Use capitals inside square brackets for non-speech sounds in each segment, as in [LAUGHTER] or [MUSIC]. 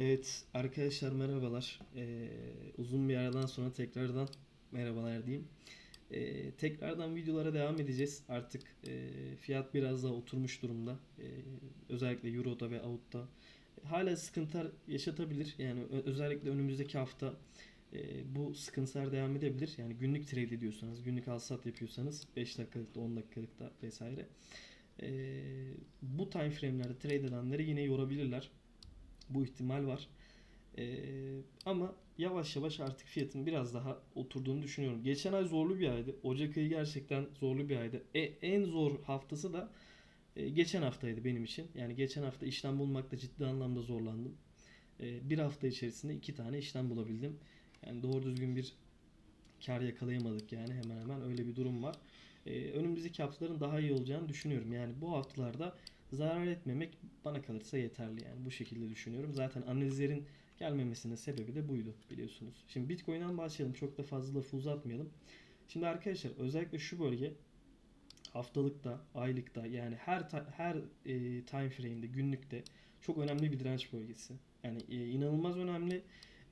Evet arkadaşlar merhabalar. Ee, uzun bir aradan sonra tekrardan merhabalar diyeyim. Ee, tekrardan videolara devam edeceğiz. Artık e, fiyat biraz daha oturmuş durumda. Ee, özellikle Euro'da ve Out'ta. Hala sıkıntılar yaşatabilir. Yani özellikle önümüzdeki hafta e, bu sıkıntılar devam edebilir. Yani günlük trade ediyorsanız, günlük al sat yapıyorsanız 5 dakikalıkta, 10 dakikalıkta vesaire. Ee, bu time frame'lerde trade edenleri yine yorabilirler. Bu ihtimal var. Ee, ama yavaş yavaş artık fiyatın biraz daha oturduğunu düşünüyorum. Geçen ay zorlu bir aydı. Ocak ayı gerçekten zorlu bir aydı. E, en zor haftası da e, geçen haftaydı benim için. Yani geçen hafta işlem bulmakta ciddi anlamda zorlandım. E, bir hafta içerisinde iki tane işlem bulabildim. Yani doğru düzgün bir kar yakalayamadık yani hemen hemen öyle bir durum var. E, önümüzdeki haftaların daha iyi olacağını düşünüyorum. Yani bu haftalarda zarar etmemek bana kalırsa yeterli yani bu şekilde düşünüyorum. Zaten analizlerin gelmemesinin sebebi de buydu biliyorsunuz. Şimdi Bitcoin'den başlayalım. Çok da fazla lafı uzatmayalım. Şimdi arkadaşlar özellikle şu bölge haftalıkta, aylıkta yani her her e, time frame'de, günlükte çok önemli bir direnç bölgesi. Yani e, inanılmaz önemli.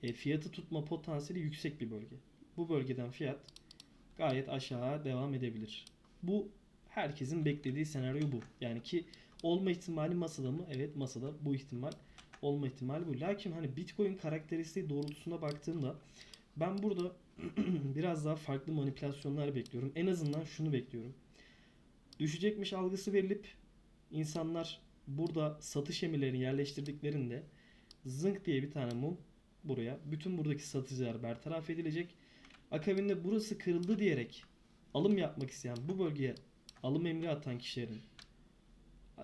E, fiyatı tutma potansiyeli yüksek bir bölge. Bu bölgeden fiyat gayet aşağı devam edebilir. Bu herkesin beklediği senaryo bu. Yani ki olma ihtimali masada mı? Evet masada bu ihtimal olma ihtimali bu. Lakin hani Bitcoin karakteristiği doğrultusuna baktığımda ben burada [CLEARS THROAT] biraz daha farklı manipülasyonlar bekliyorum. En azından şunu bekliyorum. Düşecekmiş algısı verilip insanlar burada satış emirlerini yerleştirdiklerinde zınk diye bir tane mum buraya. Bütün buradaki satıcılar bertaraf edilecek. Akabinde burası kırıldı diyerek alım yapmak isteyen bu bölgeye alım emri atan kişilerin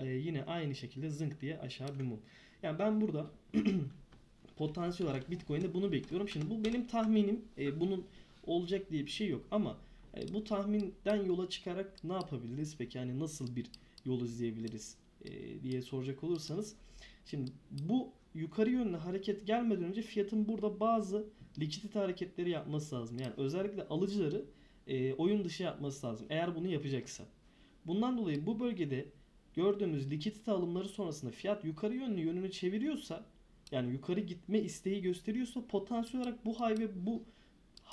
e, yine aynı şekilde zınk diye aşağı bir mum. Yani ben burada [CLEARS THROAT] potansiyel olarak Bitcoin'de bunu bekliyorum. Şimdi bu benim tahminim. E, bunun olacak diye bir şey yok ama e, bu tahminden yola çıkarak ne yapabiliriz? Peki yani nasıl bir yol izleyebiliriz e, diye soracak olursanız. Şimdi bu yukarı yönlü hareket gelmeden önce fiyatın burada bazı likidite hareketleri yapması lazım. Yani özellikle alıcıları e, oyun dışı yapması lazım. Eğer bunu yapacaksa. Bundan dolayı bu bölgede gördüğümüz likidite alımları sonrasında fiyat yukarı yönlü yönünü çeviriyorsa yani yukarı gitme isteği gösteriyorsa potansiyel olarak bu high ve bu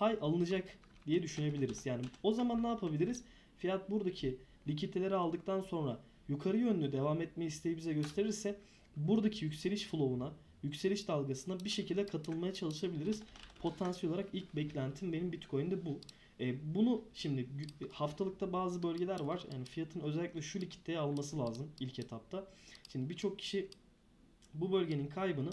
high alınacak diye düşünebiliriz. Yani o zaman ne yapabiliriz? Fiyat buradaki likiditeleri aldıktan sonra yukarı yönlü devam etme isteği bize gösterirse buradaki yükseliş flow'una, yükseliş dalgasına bir şekilde katılmaya çalışabiliriz. Potansiyel olarak ilk beklentim benim Bitcoin'de bu. E, bunu şimdi haftalıkta bazı bölgeler var. Yani fiyatın özellikle şu likiditeyi alması lazım ilk etapta. Şimdi birçok kişi bu bölgenin kaybını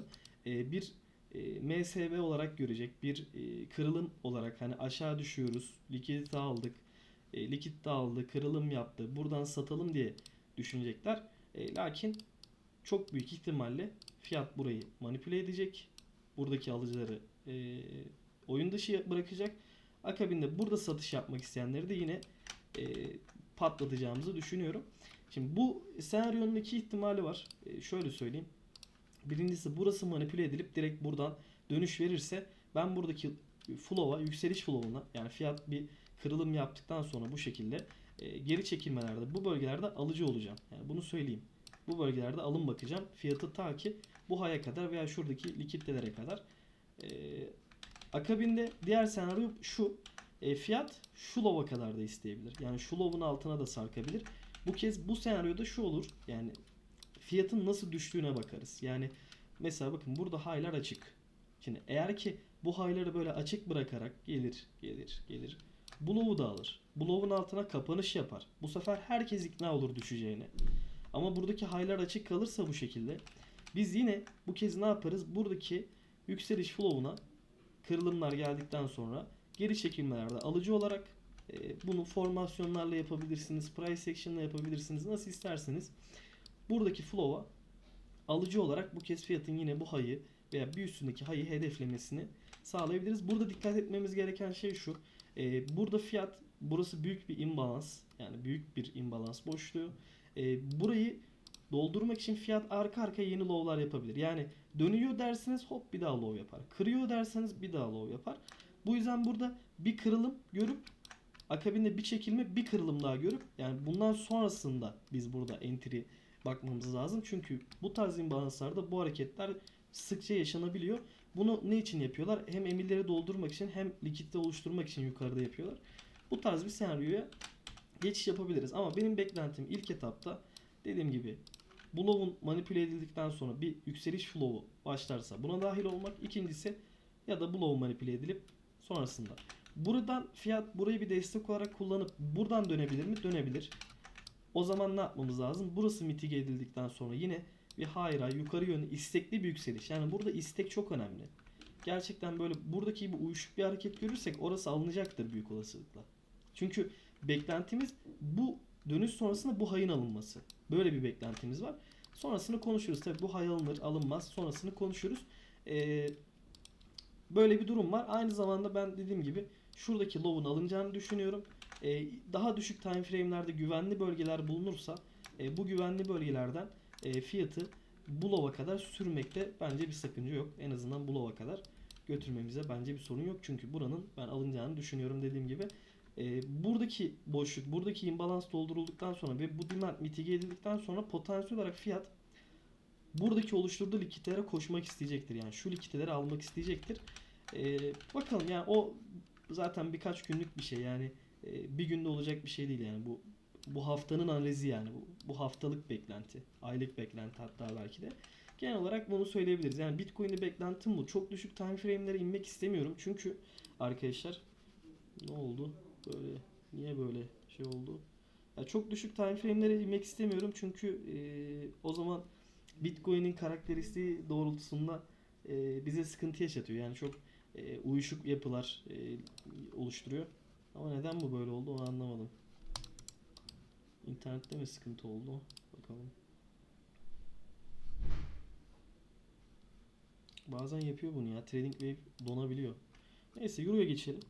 e, bir e, MSB olarak görecek. Bir e, kırılım olarak hani aşağı düşüyoruz. Likidite aldık. E, likidite aldı, kırılım yaptı. Buradan satalım diye düşünecekler. E, lakin çok büyük ihtimalle fiyat burayı manipüle edecek. Buradaki alıcıları e, oyun dışı bırakacak. Akabinde burada satış yapmak isteyenleri de yine e, patlatacağımızı düşünüyorum. Şimdi bu senaryonun iki ihtimali var. E, şöyle söyleyeyim. Birincisi burası manipüle edilip direkt buradan dönüş verirse ben buradaki flow'a, yükseliş flow'una yani fiyat bir kırılım yaptıktan sonra bu şekilde e, geri çekilmelerde bu bölgelerde alıcı olacağım. Yani bunu söyleyeyim. Bu bölgelerde alım bakacağım. Fiyatı ta ki bu haya kadar veya şuradaki likiditelere kadar. E, akabinde diğer senaryo şu. E, fiyat şu low'a kadar da isteyebilir. Yani şu low'un altına da sarkabilir. Bu kez bu senaryoda şu olur. Yani fiyatın nasıl düştüğüne bakarız. Yani mesela bakın burada high'lar açık. Şimdi eğer ki bu high'ları böyle açık bırakarak gelir, gelir, gelir. Bu low'u da alır. Bu low'un altına kapanış yapar. Bu sefer herkes ikna olur düşeceğine. Ama buradaki high'lar açık kalırsa bu şekilde biz yine bu kez ne yaparız? Buradaki yükseliş flow'una kırılımlar geldikten sonra geri çekilmelerde alıcı olarak e, bunu formasyonlarla yapabilirsiniz, price action'la yapabilirsiniz. Nasıl isterseniz buradaki flow'a alıcı olarak bu kez fiyatın yine bu hayı veya bir üstündeki hayı hedeflemesini sağlayabiliriz. Burada dikkat etmemiz gereken şey şu. E, burada fiyat burası büyük bir imbalans. Yani büyük bir imbalans boşluğu. E, burayı doldurmak için fiyat arka arkaya yeni low'lar yapabilir. Yani dönüyor derseniz hop bir daha low yapar. Kırıyor derseniz bir daha low yapar. Bu yüzden burada bir kırılım görüp akabinde bir çekilme bir kırılım daha görüp yani bundan sonrasında biz burada entry bakmamız lazım. Çünkü bu tarz imbalanslarda bu hareketler sıkça yaşanabiliyor. Bunu ne için yapıyorlar? Hem emirleri doldurmak için hem likitte oluşturmak için yukarıda yapıyorlar. Bu tarz bir senaryoya geçiş yapabiliriz. Ama benim beklentim ilk etapta dediğim gibi bu low'un manipüle edildikten sonra bir yükseliş flow'u başlarsa buna dahil olmak. İkincisi ya da bu low manipüle edilip sonrasında. Buradan fiyat burayı bir destek olarak kullanıp buradan dönebilir mi? Dönebilir. O zaman ne yapmamız lazım? Burası mitige edildikten sonra yine bir hayra yukarı yönlü istekli bir yükseliş. Yani burada istek çok önemli. Gerçekten böyle buradaki gibi uyuşuk bir hareket görürsek orası alınacaktır büyük olasılıkla. Çünkü beklentimiz bu dönüş sonrasında bu hayın alınması. Böyle bir beklentimiz var. Sonrasını konuşuruz. Tabii bu hay alınır alınmaz. Sonrasını konuşuruz. Ee, böyle bir durum var. Aynı zamanda ben dediğim gibi şuradaki low'un alınacağını düşünüyorum. Ee, daha düşük time frame'lerde güvenli bölgeler bulunursa e, bu güvenli bölgelerden e, fiyatı bu low'a kadar sürmekte bence bir sakınca yok. En azından bu low'a kadar götürmemize bence bir sorun yok. Çünkü buranın ben alınacağını düşünüyorum dediğim gibi. E, buradaki boşluk, buradaki imbalans doldurulduktan sonra ve bu demand mitige edildikten sonra potansiyel olarak fiyat buradaki oluşturduğu likiditelere koşmak isteyecektir. Yani şu likiditeleri almak isteyecektir. E, bakalım yani o zaten birkaç günlük bir şey. Yani e, bir günde olacak bir şey değil yani bu bu haftanın analizi yani bu, bu haftalık beklenti aylık beklenti hatta belki de. Genel olarak bunu söyleyebiliriz. Yani Bitcoin'de beklentim bu. Çok düşük time frame'lere inmek istemiyorum çünkü arkadaşlar ne oldu böyle niye böyle şey oldu ya çok düşük time frame'lere inmek istemiyorum çünkü e, o zaman Bitcoin'in karakteristiği doğrultusunda e, bize sıkıntı yaşatıyor yani çok e, uyuşuk yapılar e, oluşturuyor ama neden bu böyle oldu onu anlamadım. İnternette mi sıkıntı oldu? Bakalım. Bazen yapıyor bunu ya. Trading Wave donabiliyor. Neyse Euro'ya geçelim.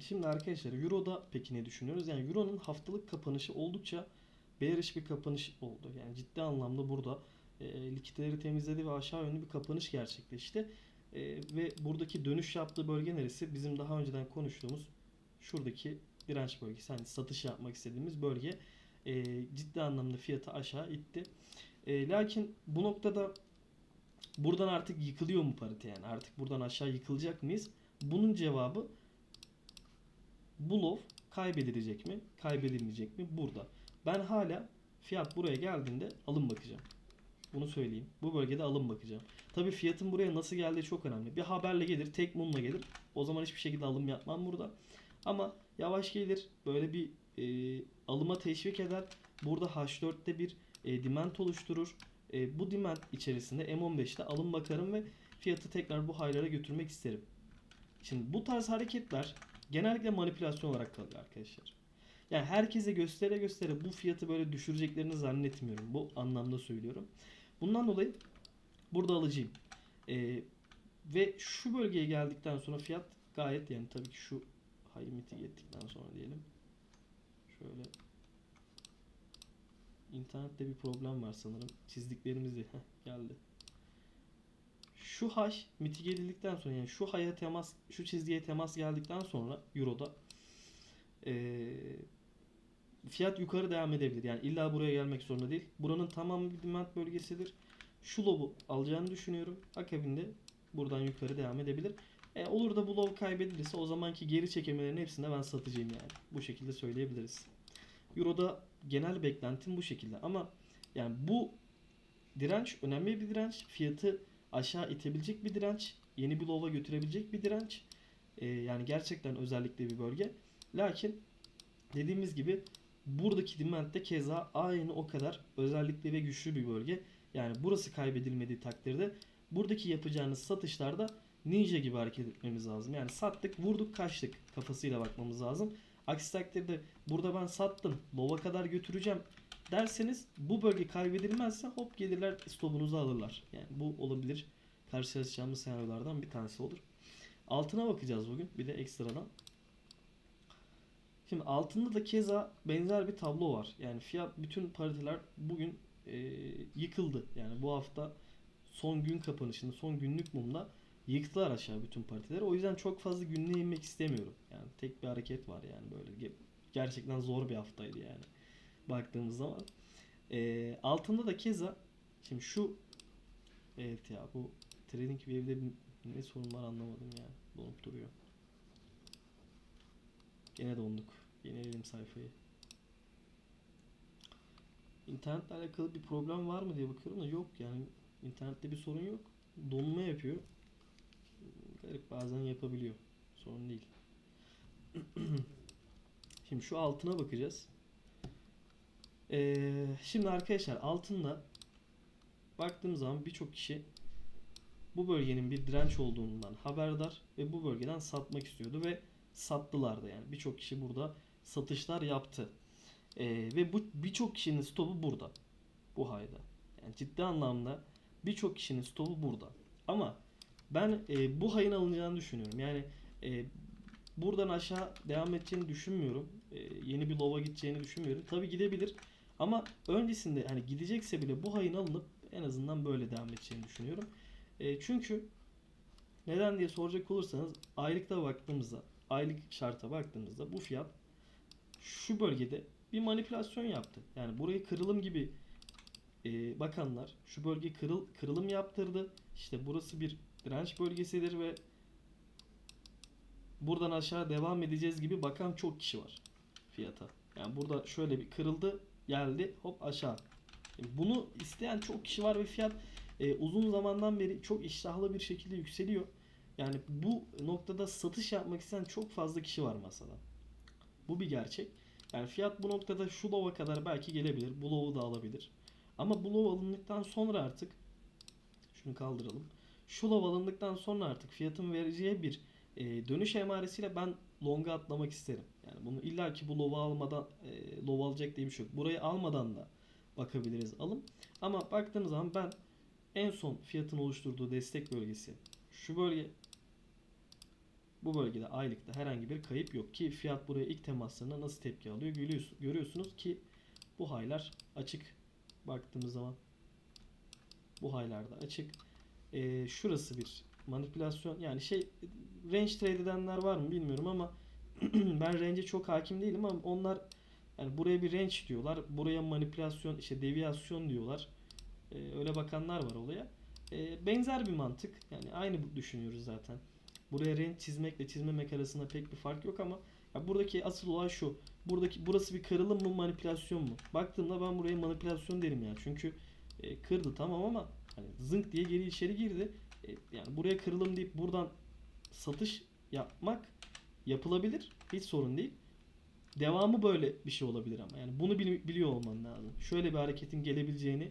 Şimdi arkadaşlar Euro'da peki ne düşünüyoruz? Yani Euro'nun haftalık kapanışı oldukça bearish bir kapanış oldu. Yani ciddi anlamda burada e, likitleri temizledi ve aşağı yönlü bir kapanış gerçekleşti. E, ve buradaki dönüş yaptığı bölge neresi? Bizim daha önceden konuştuğumuz şuradaki direnç bölgesi. Hani satış yapmak istediğimiz bölge e, ciddi anlamda fiyatı aşağı itti. E, lakin bu noktada buradan artık yıkılıyor mu parite yani? Artık buradan aşağı yıkılacak mıyız? Bunun cevabı bu low kaybedilecek mi? Kaybedilmeyecek mi? Burada. Ben hala fiyat buraya geldiğinde alım bakacağım. Bunu söyleyeyim. Bu bölgede alım bakacağım. Tabi fiyatın buraya nasıl geldiği çok önemli. Bir haberle gelir, tek mumla gelir. O zaman hiçbir şekilde alım yapmam burada. Ama yavaş gelir, böyle bir e, alıma teşvik eder. Burada H4'te bir e, demand oluşturur. E, bu demand içerisinde M15'te alım bakarım ve fiyatı tekrar bu haylara götürmek isterim. Şimdi bu tarz hareketler genellikle manipülasyon olarak kalıyor arkadaşlar. Yani herkese göstere göstere bu fiyatı böyle düşüreceklerini zannetmiyorum. Bu anlamda söylüyorum. Bundan dolayı burada alıcıyım. Ee, ve şu bölgeye geldikten sonra fiyat gayet yani tabii ki şu hayır mitig ettikten sonra diyelim. Şöyle internette bir problem var sanırım. Çizdiklerimiz de [LAUGHS] geldi. Şu haş mitige edildikten sonra yani şu haya temas şu çizgiye temas geldikten sonra Euro'da ee, fiyat yukarı devam edebilir. Yani illa buraya gelmek zorunda değil. Buranın tamamı bir demand bölgesidir. Şu lobu alacağını düşünüyorum. Akabinde buradan yukarı devam edebilir. E, olur da bu low kaybedilirse o zamanki geri çekilmelerin hepsinde ben satacağım yani. Bu şekilde söyleyebiliriz. Euro'da genel beklentim bu şekilde ama yani bu direnç önemli bir direnç. Fiyatı aşağı itebilecek bir direnç. Yeni bir low'a götürebilecek bir direnç. E, yani gerçekten özellikle bir bölge. Lakin dediğimiz gibi buradaki demand de keza aynı o kadar özellikle ve güçlü bir bölge. Yani burası kaybedilmediği takdirde buradaki yapacağınız satışlarda ninja gibi hareket etmemiz lazım. Yani sattık, vurduk, kaçtık kafasıyla bakmamız lazım. Aksi takdirde burada ben sattım, lova kadar götüreceğim derseniz bu bölge kaybedilmezse hop gelirler stopunuzu alırlar. Yani bu olabilir. Karşılaşacağımız senaryolardan bir tanesi olur. Altına bakacağız bugün bir de ekstradan. Şimdi altında da keza benzer bir tablo var. Yani fiyat bütün pariteler bugün e, yıkıldı. Yani bu hafta son gün kapanışında, son günlük mumda yıktılar aşağı bütün partileri. O yüzden çok fazla günlüğe inmek istemiyorum. Yani tek bir hareket var yani böyle. Gerçekten zor bir haftaydı yani. Baktığımız zaman. Ee, altında da keza şimdi şu evet ya bu Trading View'de ne sorun var anlamadım ya. Donup duruyor. Gene donduk. Yenileyelim sayfayı. İnternetle alakalı bir problem var mı diye bakıyorum da yok yani internette bir sorun yok. Donma yapıyor. Garip bazen yapabiliyor. Sorun değil. [CLEARS THROAT] Şimdi şu altına bakacağız. Ee, şimdi arkadaşlar altında baktığımız zaman birçok kişi bu bölgenin bir direnç olduğundan haberdar ve bu bölgeden satmak istiyordu ve sattılar da yani birçok kişi burada satışlar yaptı. Ee, ve bu birçok kişinin stopu burada. Bu hayda. Yani ciddi anlamda birçok kişinin stopu burada. Ama ben e, bu hayın alınacağını düşünüyorum. Yani e, buradan aşağı devam edeceğini düşünmüyorum. E, yeni bir lova gideceğini düşünmüyorum. Tabi gidebilir. Ama öncesinde hani gidecekse bile bu hayın alınıp en azından böyle devam edeceğini düşünüyorum. E, çünkü neden diye soracak olursanız aylıkta baktığımızda aylık şarta baktığımızda bu fiyat şu bölgede bir manipülasyon yaptı. Yani burayı kırılım gibi e, bakanlar şu bölge kırıl, kırılım yaptırdı. İşte burası bir direnç bölgesidir ve buradan aşağı devam edeceğiz gibi bakan çok kişi var fiyata. Yani burada şöyle bir kırıldı geldi hop aşağı. Şimdi bunu isteyen çok kişi var ve fiyat e, uzun zamandan beri çok iştahlı bir şekilde yükseliyor. Yani bu noktada satış yapmak isteyen çok fazla kişi var masada. Bu bir gerçek. Yani fiyat bu noktada şu lova kadar belki gelebilir. Bu lovu da alabilir. Ama bu lov alındıktan sonra artık şunu kaldıralım. Şu lov alındıktan sonra artık fiyatın vereceği bir e, dönüş emaresiyle ben longa atlamak isterim. Yani bunu illa ki bu lova almadan e, lov alacak diye bir şey yok. Burayı almadan da bakabiliriz alım. Ama baktığımız zaman ben en son fiyatın oluşturduğu destek bölgesi şu bölge bu bölgede aylıkta herhangi bir kayıp yok ki fiyat buraya ilk temaslarında nasıl tepki alıyor görüyorsunuz ki bu haylar açık baktığımız zaman bu haylarda açık. Ee, şurası bir manipülasyon yani şey range trade edenler var mı bilmiyorum ama [CLEARS THROAT] ben range'e çok hakim değilim ama onlar yani buraya bir range diyorlar. Buraya manipülasyon işte deviyasyon diyorlar. Ee, öyle bakanlar var olaya. Ee, benzer bir mantık. Yani aynı düşünüyoruz zaten. Buraya renk çizmekle çizmemek arasında pek bir fark yok ama ya buradaki asıl olay şu. Buradaki burası bir kırılım mı manipülasyon mu? Baktığımda ben buraya manipülasyon derim yani. Çünkü e, kırdı tamam ama hani zınk diye geri içeri girdi. E, yani buraya kırılım deyip buradan satış yapmak yapılabilir. Hiç sorun değil. Devamı böyle bir şey olabilir ama yani bunu bili- biliyor olman lazım. Şöyle bir hareketin gelebileceğini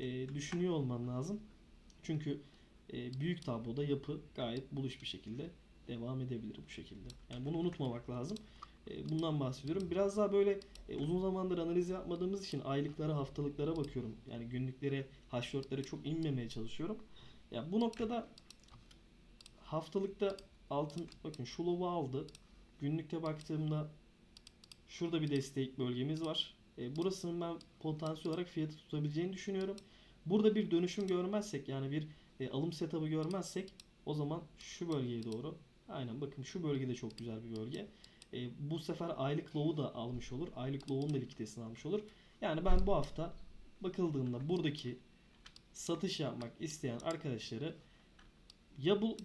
e, düşünüyor olman lazım. Çünkü e, büyük tabloda yapı gayet buluş bir şekilde devam edebilir bu şekilde. Yani bunu unutmamak lazım. E, bundan bahsediyorum. Biraz daha böyle e, uzun zamandır analiz yapmadığımız için aylıklara, haftalıklara bakıyorum. Yani günlüklere, H4'lere çok inmemeye çalışıyorum. Ya bu noktada haftalıkta altın bakın şu lovu aldı. Günlükte baktığımda şurada bir destek bölgemiz var. E, burasının ben potansiyel olarak fiyatı tutabileceğini düşünüyorum. Burada bir dönüşüm görmezsek yani bir e, alım setup'ı görmezsek o zaman şu bölgeye doğru aynen bakın şu bölgede çok güzel bir bölge. E, bu sefer aylık low'u da almış olur. Aylık low'un da likiditesini almış olur. Yani ben bu hafta bakıldığında buradaki satış yapmak isteyen arkadaşları ya bu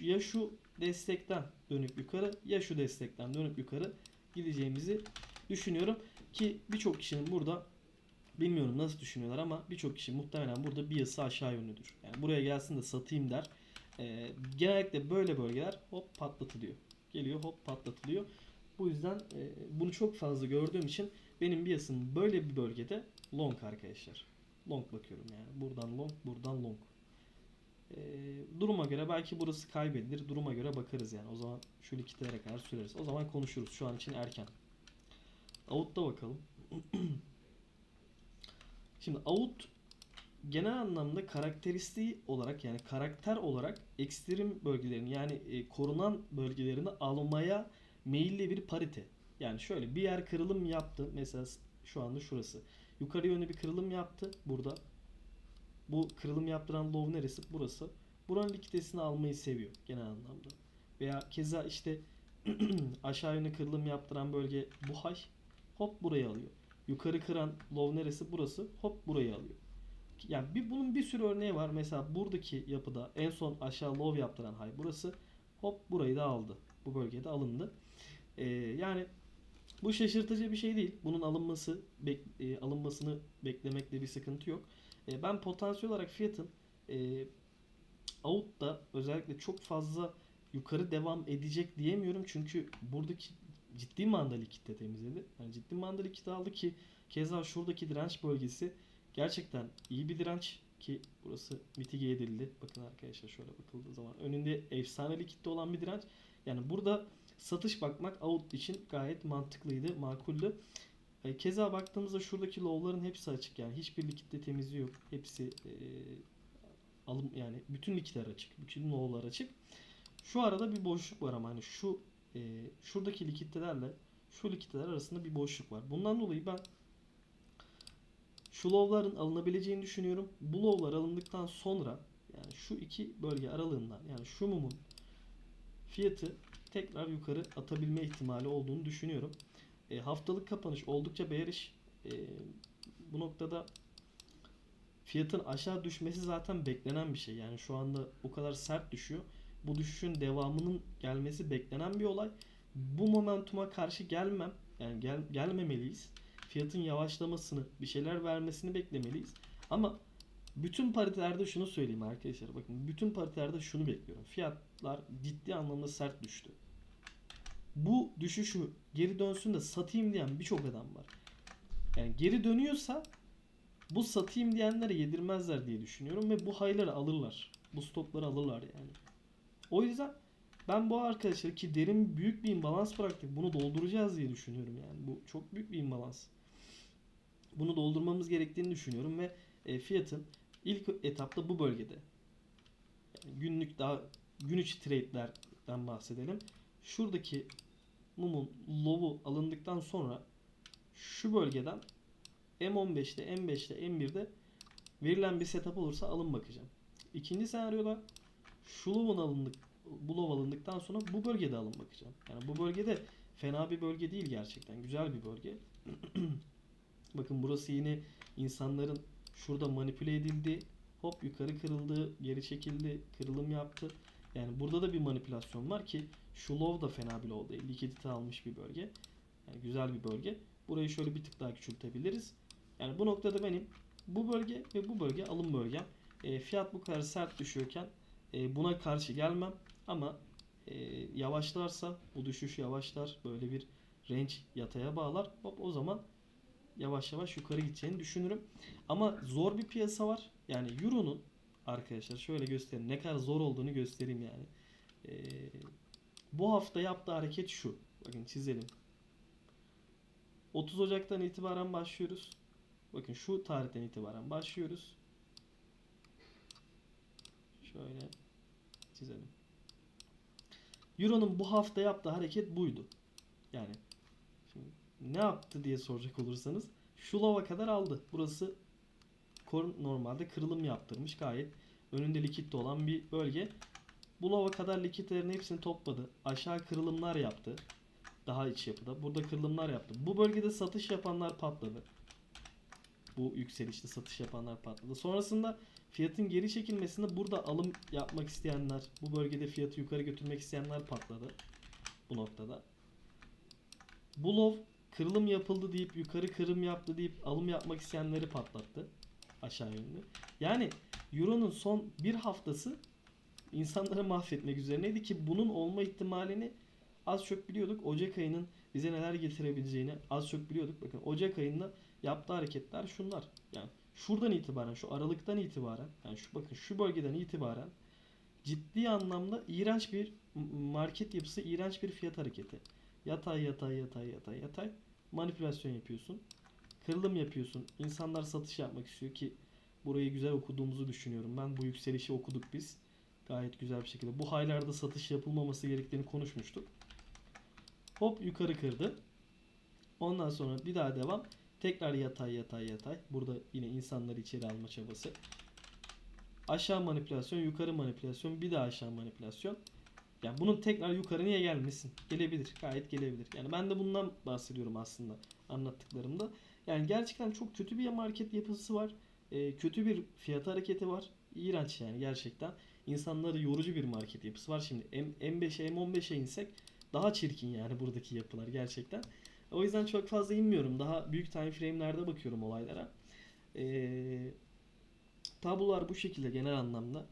ya şu destekten dönüp yukarı ya şu destekten dönüp yukarı gideceğimizi düşünüyorum ki birçok kişinin burada bilmiyorum nasıl düşünüyorlar ama birçok kişi muhtemelen burada bir yasa aşağı yönlüdür. Yani buraya gelsin de satayım der. Ee, genellikle böyle bölgeler hop patlatılıyor. Geliyor hop patlatılıyor. Bu yüzden e, bunu çok fazla gördüğüm için benim biasım böyle bir bölgede long arkadaşlar. Long bakıyorum yani. Buradan long, buradan long. Ee, duruma göre belki burası kaybedilir. Duruma göre bakarız yani. O zaman şu likitlere kadar süreriz. O zaman konuşuruz. Şu an için erken. Out'ta bakalım. [CLEARS THROAT] Şimdi out genel anlamda karakteristiği olarak yani karakter olarak ekstrem bölgelerini yani e, korunan bölgelerini almaya meyilli bir parite. Yani şöyle bir yer kırılım yaptı. Mesela şu anda şurası. Yukarı yönlü bir kırılım yaptı burada. Bu kırılım yaptıran low neresi? Burası. Buranın likiditesini almayı seviyor genel anlamda. Veya keza işte [CLEARS THROAT] aşağı yönlü kırılım yaptıran bölge bu hay. Hop burayı alıyor. yukarı kıran low neresi? Burası. Hop burayı alıyor. Yani bir, bunun bir sürü örneği var. Mesela buradaki yapıda en son aşağı low yaptıran high burası. Hop burayı da aldı. Bu bölgede alındı. Ee, yani bu şaşırtıcı bir şey değil. Bunun alınması bek- e, alınmasını beklemekte bir sıkıntı yok. E, ben potansiyel olarak fiyatın e, out'ta özellikle çok fazla yukarı devam edecek diyemiyorum. Çünkü buradaki ciddi manada likitte temizledi. Yani ciddi manada likitte aldı ki keza şuradaki direnç bölgesi gerçekten iyi bir direnç ki burası mitige edildi. Bakın arkadaşlar şöyle bakıldığı zaman önünde efsane likitte olan bir direnç. Yani burada satış bakmak out için gayet mantıklıydı, makuldü. E, Keza baktığımızda şuradaki low'ların hepsi açık yani hiçbir likitte temizliği yok. Hepsi e, alım yani bütün likitler açık, bütün low'lar açık. Şu arada bir boşluk var ama hani şu e, şuradaki likitlerle şu likitler arasında bir boşluk var. Bundan dolayı ben şu low'ların alınabileceğini düşünüyorum. Bu low'lar alındıktan sonra yani şu iki bölge aralığından yani şu mumun fiyatı tekrar yukarı atabilme ihtimali olduğunu düşünüyorum. E, haftalık kapanış oldukça bearish. E, bu noktada fiyatın aşağı düşmesi zaten beklenen bir şey. Yani şu anda bu kadar sert düşüyor. Bu düşüşün devamının gelmesi beklenen bir olay. Bu momentuma karşı gelmem. Yani gel, gelmemeliyiz. Fiyatın yavaşlamasını, bir şeyler vermesini beklemeliyiz. Ama bütün paritelerde şunu söyleyeyim arkadaşlar. Bakın bütün paritelerde şunu bekliyorum. Fiyatlar ciddi anlamda sert düştü. Bu düşüşü geri dönsün de satayım diyen birçok adam var. Yani geri dönüyorsa bu satayım diyenlere yedirmezler diye düşünüyorum ve bu hayları alırlar. Bu stopları alırlar yani. O yüzden ben bu arkadaşlar ki derin büyük bir imbalans bıraktık. Bunu dolduracağız diye düşünüyorum yani. Bu çok büyük bir imbalans. Bunu doldurmamız gerektiğini düşünüyorum ve e, fiyatın ilk etapta bu bölgede. Yani günlük daha gün içi trade'lerden bahsedelim. Şuradaki mumun low'u alındıktan sonra şu bölgeden M15'te, M5'te, M1'de verilen bir setup olursa alın bakacağım. İkinci senaryoda şu low'un alındık, bu low alındıktan sonra bu bölgede alın bakacağım. Yani bu bölgede fena bir bölge değil gerçekten. Güzel bir bölge. [CLEARS THROAT] Bakın burası yine insanların şurada manipüle edildi. Hop yukarı kırıldı, geri çekildi, kırılım yaptı. Yani burada da bir manipülasyon var ki şu low da fena bir low değil. Likidite almış bir bölge. Yani güzel bir bölge. Burayı şöyle bir tık daha küçültebiliriz. Yani bu noktada benim bu bölge ve bu bölge alım bölgem. E, fiyat bu kadar sert düşüyorken e, buna karşı gelmem ama e, yavaşlarsa bu düşüş yavaşlar böyle bir range yataya bağlar. Hop o zaman yavaş yavaş yukarı gideceğini düşünürüm. Ama zor bir piyasa var. Yani Euro'nun arkadaşlar şöyle göstereyim. Ne kadar zor olduğunu göstereyim yani. Ee, bu hafta yaptığı hareket şu. Bakın çizelim. 30 Ocak'tan itibaren başlıyoruz. Bakın şu tarihten itibaren başlıyoruz. Şöyle çizelim. Euro'nun bu hafta yaptığı hareket buydu. Yani ne yaptı diye soracak olursanız şu lava kadar aldı. Burası normalde kırılım yaptırmış gayet önünde likitte olan bir bölge. Bu lava kadar likitlerin hepsini topladı. Aşağı kırılımlar yaptı. Daha iç yapıda. Burada kırılımlar yaptı. Bu bölgede satış yapanlar patladı. Bu yükselişte satış yapanlar patladı. Sonrasında fiyatın geri çekilmesinde burada alım yapmak isteyenler, bu bölgede fiyatı yukarı götürmek isteyenler patladı. Bu noktada. Bu low kırılım yapıldı deyip yukarı kırım yaptı deyip alım yapmak isteyenleri patlattı. Aşağı yönlü. Yani Euro'nun son bir haftası insanları mahvetmek üzerineydi ki bunun olma ihtimalini az çok biliyorduk. Ocak ayının bize neler getirebileceğini az çok biliyorduk. Bakın Ocak ayında yaptığı hareketler şunlar. Yani şuradan itibaren, şu aralıktan itibaren, yani şu bakın şu bölgeden itibaren ciddi anlamda iğrenç bir market yapısı, iğrenç bir fiyat hareketi. Yatay yatay yatay yatay yatay manipülasyon yapıyorsun. Kırılım yapıyorsun. İnsanlar satış yapmak istiyor ki burayı güzel okuduğumuzu düşünüyorum. Ben bu yükselişi okuduk biz. Gayet güzel bir şekilde. Bu haylarda satış yapılmaması gerektiğini konuşmuştuk. Hop yukarı kırdı. Ondan sonra bir daha devam. Tekrar yatay yatay yatay. Burada yine insanları içeri alma çabası. Aşağı manipülasyon, yukarı manipülasyon, bir daha aşağı manipülasyon. Yani bunun tekrar yukarı niye gelmesin? Gelebilir. Gayet gelebilir. Yani ben de bundan bahsediyorum aslında anlattıklarımda. Yani gerçekten çok kötü bir market yapısı var. Ee, kötü bir fiyat hareketi var. İğrenç yani gerçekten. İnsanları yorucu bir market yapısı var. Şimdi M- M5'e M15'e insek daha çirkin yani buradaki yapılar gerçekten. O yüzden çok fazla inmiyorum. Daha büyük time frame'lerde bakıyorum olaylara. Ee, tablolar bu şekilde genel anlamda.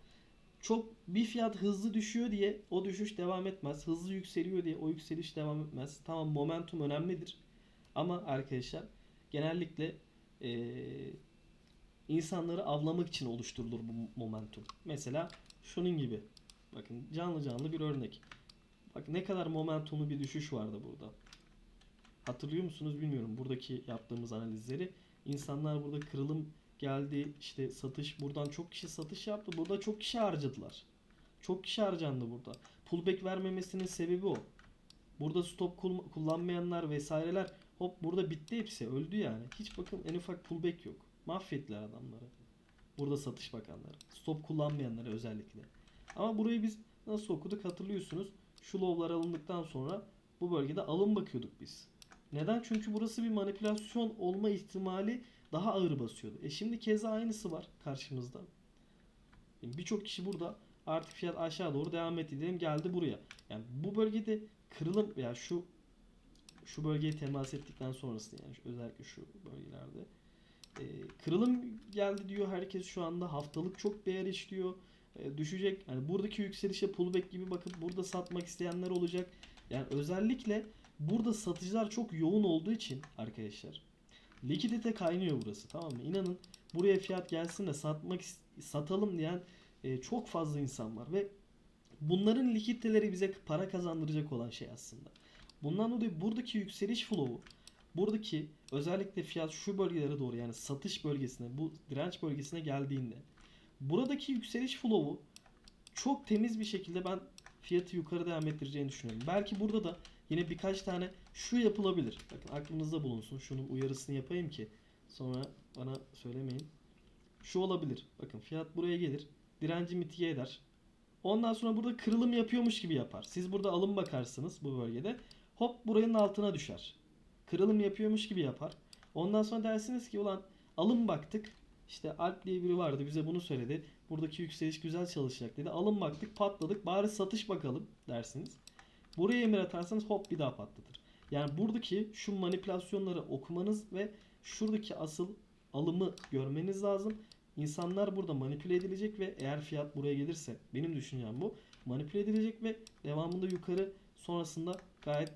Çok bir fiyat hızlı düşüyor diye o düşüş devam etmez. Hızlı yükseliyor diye o yükseliş devam etmez. Tamam momentum önemlidir. Ama arkadaşlar genellikle eee, insanları avlamak için oluşturulur bu momentum. Mesela şunun gibi. Bakın canlı canlı bir örnek. Bak ne kadar momentumlu bir düşüş vardı burada. Hatırlıyor musunuz bilmiyorum buradaki yaptığımız analizleri. İnsanlar burada kırılım geldi işte satış buradan çok kişi satış yaptı. Burada çok kişi harcadılar. Çok kişi harcandı burada. Pullback vermemesinin sebebi o. Burada stop kul- kullanmayanlar vesaireler hop burada bitti hepsi öldü yani. Hiç bakın en ufak pullback yok. Mahvettiler adamları. Burada satış bakanları. Stop kullanmayanları özellikle. Ama burayı biz nasıl okuduk hatırlıyorsunuz. Şu low'lar alındıktan sonra bu bölgede alım bakıyorduk biz. Neden? Çünkü burası bir manipülasyon olma ihtimali daha ağır basıyordu. E şimdi keza aynısı var karşımızda. Yani Birçok kişi burada artık fiyat aşağı doğru devam etti diyelim geldi buraya. Yani bu bölgede kırılım ya şu şu bölgeye temas ettikten sonrası yani özellikle şu bölgelerde e, kırılım geldi diyor herkes şu anda haftalık çok bearish diyor. E, düşecek. Yani buradaki yükselişe pullback gibi bakıp burada satmak isteyenler olacak. Yani özellikle burada satıcılar çok yoğun olduğu için arkadaşlar likidite kaynıyor burası tamam mı? İnanın buraya fiyat gelsin de satmak satalım diyen e, çok fazla insan var ve bunların likiditeleri bize para kazandıracak olan şey aslında. Bundan dolayı buradaki yükseliş flow'u buradaki özellikle fiyat şu bölgelere doğru yani satış bölgesine bu direnç bölgesine geldiğinde buradaki yükseliş flow'u çok temiz bir şekilde ben fiyatı yukarı devam ettireceğini düşünüyorum. Belki burada da yine birkaç tane şu yapılabilir. Bakın aklınızda bulunsun. Şunun uyarısını yapayım ki sonra bana söylemeyin. Şu olabilir. Bakın fiyat buraya gelir. Direnci mitige eder. Ondan sonra burada kırılım yapıyormuş gibi yapar. Siz burada alım bakarsınız bu bölgede. Hop buranın altına düşer. Kırılım yapıyormuş gibi yapar. Ondan sonra dersiniz ki ulan alım baktık. İşte Alp diye biri vardı bize bunu söyledi. Buradaki yükseliş güzel çalışacak dedi. Alım baktık patladık bari satış bakalım dersiniz. Buraya emir atarsanız hop bir daha patlatır. Yani buradaki şu manipülasyonları okumanız ve şuradaki asıl alımı görmeniz lazım. İnsanlar burada manipüle edilecek ve eğer fiyat buraya gelirse benim düşüncem bu. Manipüle edilecek ve devamında yukarı sonrasında gayet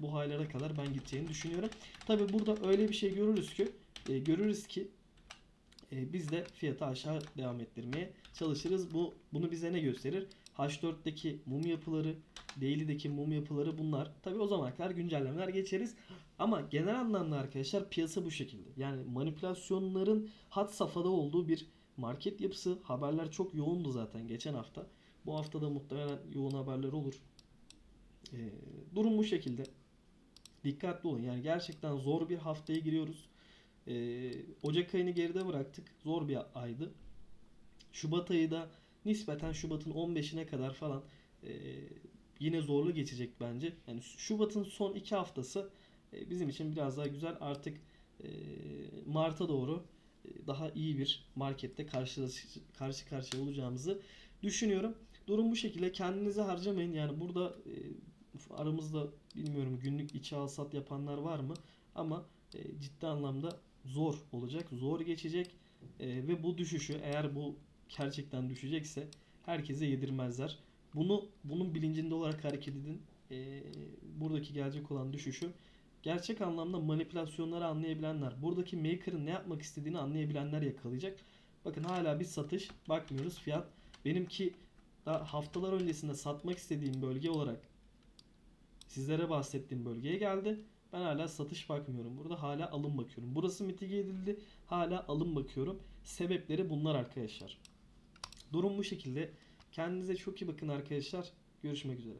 bu haylara kadar ben gideceğini düşünüyorum. Tabi burada öyle bir şey görürüz ki e, görürüz ki e, biz de fiyatı aşağı devam ettirmeye çalışırız. Bu bunu bize ne gösterir? H4'teki mum yapıları, Daily'deki mum yapıları bunlar. Tabi o zamana kadar güncellemeler geçeriz. Ama genel anlamda arkadaşlar piyasa bu şekilde. Yani manipülasyonların had safhada olduğu bir market yapısı. Haberler çok yoğundu zaten geçen hafta. Bu hafta da muhtemelen yoğun haberler olur. Ee, durum bu şekilde. Dikkatli olun. Yani gerçekten zor bir haftaya giriyoruz. Ee, Ocak ayını geride bıraktık. Zor bir aydı. Şubat ayı da nispeten Şubat'ın 15'ine kadar falan e, yine zorlu geçecek bence. Yani Şubat'ın son iki haftası e, bizim için biraz daha güzel. Artık e, Mart'a doğru e, daha iyi bir markette karşı karşı karşıya olacağımızı düşünüyorum. Durum bu şekilde. Kendinizi harcamayın. Yani burada e, aramızda bilmiyorum günlük içi al sat yapanlar var mı? Ama e, ciddi anlamda zor olacak. Zor geçecek. E, ve bu düşüşü eğer bu gerçekten düşecekse herkese yedirmezler. Bunu bunun bilincinde olarak hareket edin. E, buradaki gelecek olan düşüşü gerçek anlamda manipülasyonları anlayabilenler, buradaki maker'ın ne yapmak istediğini anlayabilenler yakalayacak. Bakın hala bir satış bakmıyoruz fiyat. Benimki daha haftalar öncesinde satmak istediğim bölge olarak sizlere bahsettiğim bölgeye geldi. Ben hala satış bakmıyorum. Burada hala alım bakıyorum. Burası mitige edildi. Hala alım bakıyorum. Sebepleri bunlar arkadaşlar. Durum bu şekilde. Kendinize çok iyi bakın arkadaşlar. Görüşmek üzere.